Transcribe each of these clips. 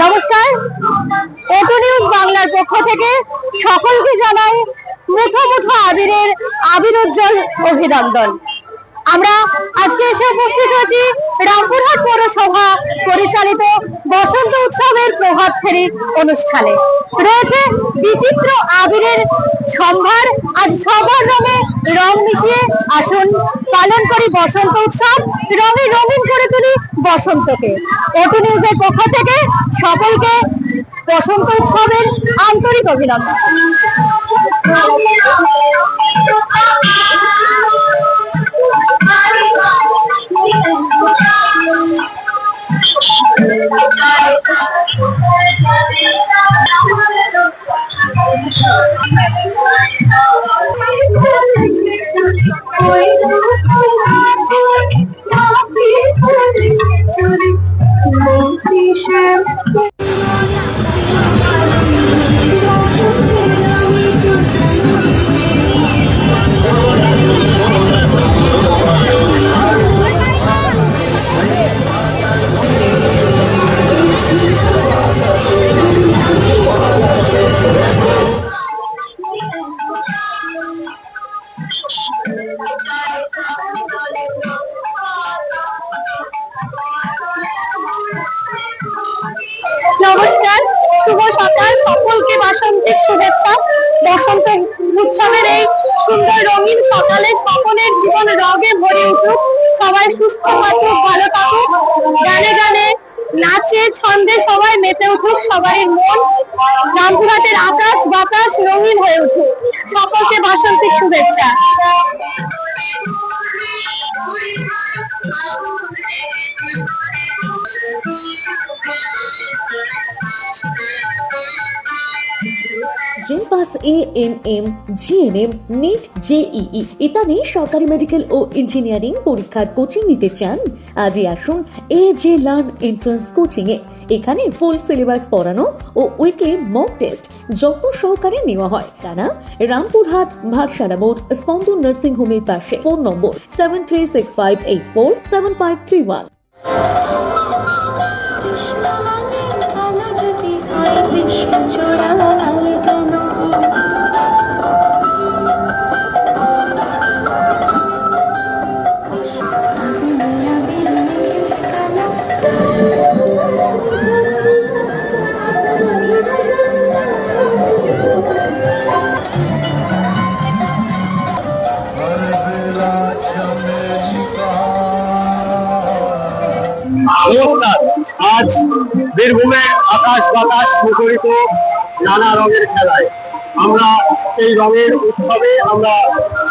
নমস্কার। এটো নিউজ বাংলার পক্ষ থেকে সকলকে জানাই মুঠো মুঠো আবিরের আবিরোজ্জ্বল অভিনন্দন। আমরা আজকে এসে উপস্থিত হয়েছি রামপুরহাট পৌরসভা পরিচালিত বসন্ত উৎসবের প্রভাত ফেরি অনুষ্ঠানে। রয়েছে বিচিত্র আবিরের সম্ভার। আজ সবার রঙে রং মিশিয়ে আসুন। পালন করি বসন্ত উৎসব। রঙে রঙিন করে তুলি বসন্তকে। এটু নিউজের পক্ষ থেকে সকলকে বসন্ত উৎসবের আন্তরিক অভিনন্দন। নমস্কার, শুভ সকাল, সকলকে বসন্তের শুভেচ্ছা। বসন্ত উৎসবের এই সুন্দর রঙিন সকালে সকলের জীবন রঙে ভরে উঠুক। সবাই সুস্থ থাকুক, ভালো থাকুক। গানে গানে নাচে ছন্দে সবাই মেতে উঠুক, সবারই মন রামপুরহাটের আকাশ বাতাস রঙিন হয়ে উঠুক। সকলকে বাসন্তী শুভেচ্ছা। জেপাস A N M GNM NEET JEE ইত্যাদি সরকারি মেডিকেল ও ইঞ্জিনিয়ারিং পরীক্ষার কোচিং নিতে চান? আজই আসুন A J learn entrance coaching এ। এখানে ফুল সিলেবাস পড়ানো ও উইকলি মক টেস্ট যত্ন সহকারে নেওয়া হয়। টানা রামপুরহাট ভাটসালা মোড়, স্পন্দন নার্সিং হোমের পাশে। Phone number seven three six five eight four seven five three one নমস্কার আজ বীরভূমের আকাশ বাতাস মুখরিত নানা রঙের খেলায়। আমরা সেই রঙের উৎসবে আমরা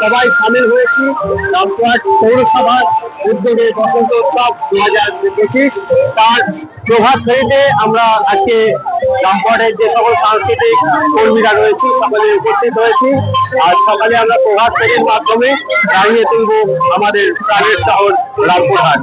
সবাই সামিল হয়েছি। রামপুরহাট পৌরসভার উদ্যোগে বসন্ত উৎসব দু হাজার পঁচিশ। তার প্রভাব ফেরিতে আমরা আজকে রামপুরহাটের যে সকল সাংস্কৃতিক কর্মীরা রয়েছে, সকলে উপস্থিত হয়েছি। আর সকালে আমরা প্রভাত ফেরির মাধ্যমে দাঁড়িয়ে তুলব আমাদের প্রাণের শহর রামপুরহাট।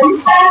Bye.